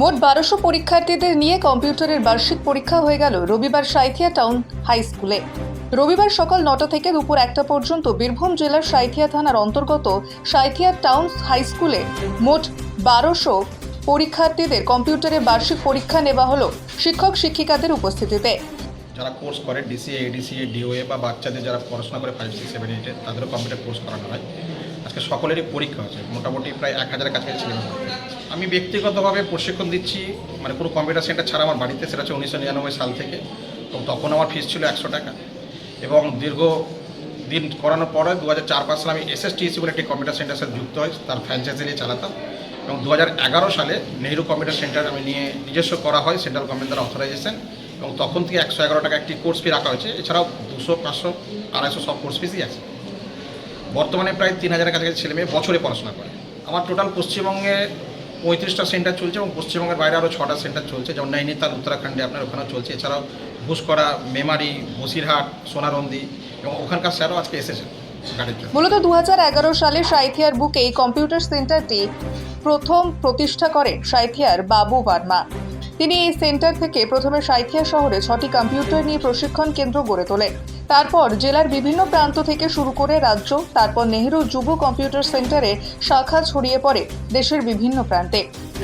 মোট বারোশো পরীক্ষার্থীদের নিয়ে কম্পিউটারের বার্ষিক পরীক্ষা হয়ে গেল রবিবার সাঁইথিয়া টাউন হাই স্কুলে। রবিবার সকাল নটা থেকে দুপুর একটা পর্যন্ত বীরভূম জেলার সাঁইথিয়া থানার অন্তর্গত সাঁইথিয়া টাউন হাই স্কুলে মোট বারোশো পরীক্ষার্থীদের কম্পিউটারে বার্ষিক পরীক্ষা নেওয়া হলো শিক্ষক শিক্ষিকাদের উপস্থিতিতে। যারা কোর্স করে ডিসিএ এডিসিএ ডিওএ বা বাচ্চাদের যারা পড়াশোনা করে ফাইভ সিক্স সেভেন এইটে তাদেরও কম্পিউটার কোর্স করানো হয়। আজকে সকলেরই পরীক্ষা আছে মোটামুটি প্রায় এক হাজারের কাছাকাছি ছেলে আমি ব্যক্তিগতভাবে প্রশিক্ষণ দিচ্ছি মানে পুরো কম্পিউটার সেন্টার ছাড়া আমার বাড়িতে, সেটা হচ্ছে উনিশশো নিরানব্বই সাল থেকে। তো তখন আমার ফিস ছিল একশো টাকা। এবং দীর্ঘ দিন করানোর পরে দু হাজার চার পাঁচ সালে আমি এসএসটিসি বলে একটি কম্পিউটার সেন্টার সাথে যুক্ত হয় তার ফ্র্যাঞ্চাইজি নিয়ে চালাতাম। এবং দু হাজার এগারো সালে নেহেরু কম্পিউটার সেন্টার আমি নিয়ে নিজস্ব করা হয় সেন্ট্রাল গভর্নমেন্ট দ্বারা অথরাইজেশন এবং তখন থেকে একশো এগারো টাকা একটি কোর্স ফি রাখা হয়েছে। এছাড়াও দুশো, পাঁচশো, আড়াইশো সব কোর্স ফিসই আছে। বর্তমানে প্রায় তিন হাজারের কাছাকাছি ছেলে মেয়ে বছরে পড়াশোনা করে। আমার টোটাল পশ্চিমবঙ্গে পঁয়ত্রিশটা সেন্টার চলছে এবং পশ্চিমবঙ্গের বাইরে আরও ছটা সেন্টার চলছে। যেমন নৈনিতাল, উত্তরাখণ্ডে আপনার ওখানেও চলছে। এছাড়াও ঘুষকরা মেমারি, বসিরহাট, সোনারন্দি এবং ওখানকার স্যারও আজকে এসেছেন মূলত দু এগারো সালে সাঁইথিয়ার বুকে এই কম্পিউটার সেন্টারটি প্রথম প্রতিষ্ঠা করেন সাঁইথিয়ার বাবু বার্মা তিনি এই সেন্টার থেকে প্রথমে সাঁইথিয়া শহরে ছটি কম্পিউটার নিয়ে প্রশিক্ষণ কেন্দ্র গড়ে তোলেন। তারপর জেলার বিভিন্ন প্রান্ত থেকে শুরু করে রাজ্য, তারপর নেহেরু যুব কম্পিউটার সেন্টারে শাখা ছড়িয়ে পড়ে দেশের বিভিন্ন প্রান্তে।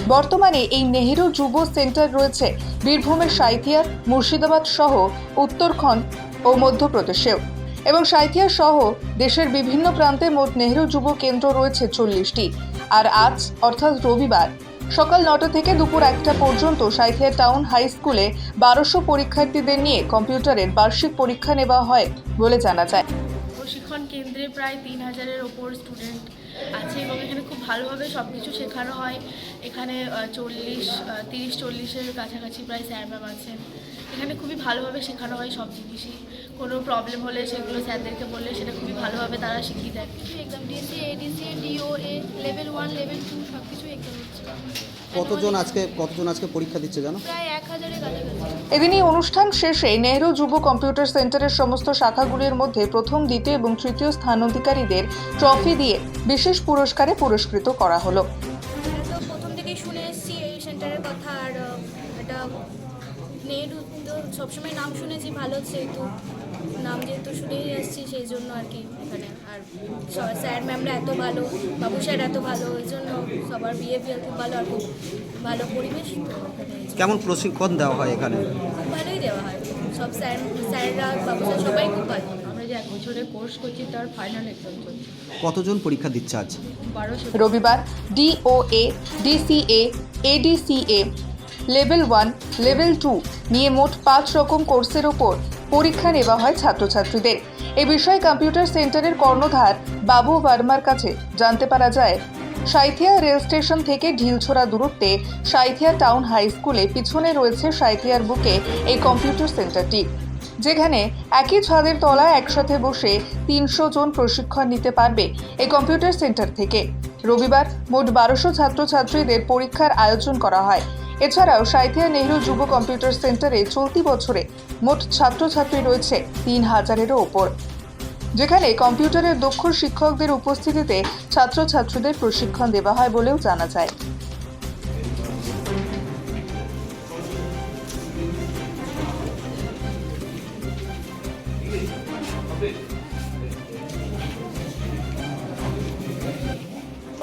বর্তমানে এই নেহেরু যুব সেন্টার রয়েছে বীরভূমের সাঁইথিয়া মুর্শিদাবাদ সহ উত্তরখণ্ড ও মধ্যপ্রদেশেও। এবং সাঁইথিয়া সহ দেশের বিভিন্ন প্রান্তে মোট নেহেরু যুব কেন্দ্র রয়েছে চল্লিশটি। আর আজ, অর্থাৎ রবিবার সকাল নটা থেকে দুপুর একটা পর্যন্ত সাইথিয়া টাউন হাই স্কুলে বারোশো পরীক্ষার্থীদের নিয়ে কম্পিউটারের বার্ষিক পরীক্ষা নেওয়া হয় বলে জানা যায়। প্রশিক্ষণ কেন্দ্রে প্রায় তিন হাজারের ওপর স্টুডেন্ট আছে এবং এখানে খুব ভালোভাবে সব কিছু শেখানো হয়। এখানে চল্লিশ তিরিশ, চল্লিশের কাছাকাছি প্রায় স্যার ম্যাম আছেন। এখানে খুবই ভালোভাবে শেখানো হয় সব জিনিসই। কোনো প্রবলেম হলে সেগুলো স্যারদেরকে বললে সেটা খুবই ভালোভাবে তারা শিখিয়ে দেন exam DC ADC DO A level one level two সব কিছু এক্সাম হচ্ছে। কতজন আজকে কতজন আজকে পরীক্ষা দিচ্ছে জানো? প্রায় এক হাজারের কাছাকাছি। এদিনই অনুষ্ঠান শেষে নেহরু যুব কম্পিউটার সেন্টারের সমস্ত শাখাগুলির মধ্যে প্রথম দ্বিতীয় এবং তৃতীয় স্থান অধিকারীদের ট্রফি দিয়ে বিশেষ পুরস্কারে পুরস্কৃত করা হলো। প্রথম থেকেই শুনে এসেছি এই সেন্টারের কথা আর এটা নেহেরু তো সবসময় নাম শুনেছি ভালো যেহেতু। নাম যেহেতু শুনেই এসেছি সেই জন্য আর কি এখানে। আর স- স্যার ম্যামরা এত ভালো বাবু স্যার এত ভালো ওই জন্য সবার বিহেভিয়ার খুব ভালো আর খুব ভালো পরিবেশ কেমন প্রশিক্ষণ দেওয়া হয় এখানে? খুব ভালোই দেওয়া হয়। সব স্যার স্যাররা বাবু স্যার সবাই খুব ভালো। আমরা যে এক বছরের কোর্স করছি তার ফাইনাল এক্সাম চলছে। কতজন পরীক্ষা দিচ্ছে আজ? বারোশো। রবিবার DOA DCA ADCA level one, level two নিয়ে মোট পাঁচ রকম কোর্সের ওপর পরীক্ষা নেওয়া হয় ছাত্রছাত্রীদের। এ বিষয়ে কম্পিউটার সেন্টারের কর্ণধার বাবু বার্মার কাছে জানতে পারা যায়, সাঁইথিয়া রেল স্টেশন থেকে ঢিলছোড়া দূরত্বে সাঁইথিয়া টাউন হাই স্কুলে পিছনে রয়েছে সাঁইথিয়ার বুকে এই কম্পিউটার সেন্টারটি, যেখানে একই ছাদের তলায় একসাথে বসে তিনশো জন প্রশিক্ষণ নিতে পারবে এই কম্পিউটার সেন্টার থেকে। রবিবার মোট বারোশো ছাত্রছাত্রীদের পরীক্ষার আয়োজন করা হয়। এছাড়াও সাইথিয়া নেহরু যুব কম্পিউটার সেন্টারে চলতি বছরে মোট ছাত্রছাত্রী রয়েছে তিন হাজারেরও ওপর। যেখানে কম্পিউটারের দক্ষ শিক্ষকদের উপস্থিতিতে ছাত্রছাত্রীদের প্রশিক্ষণ দেওয়া হয় বলেও জানা যায়।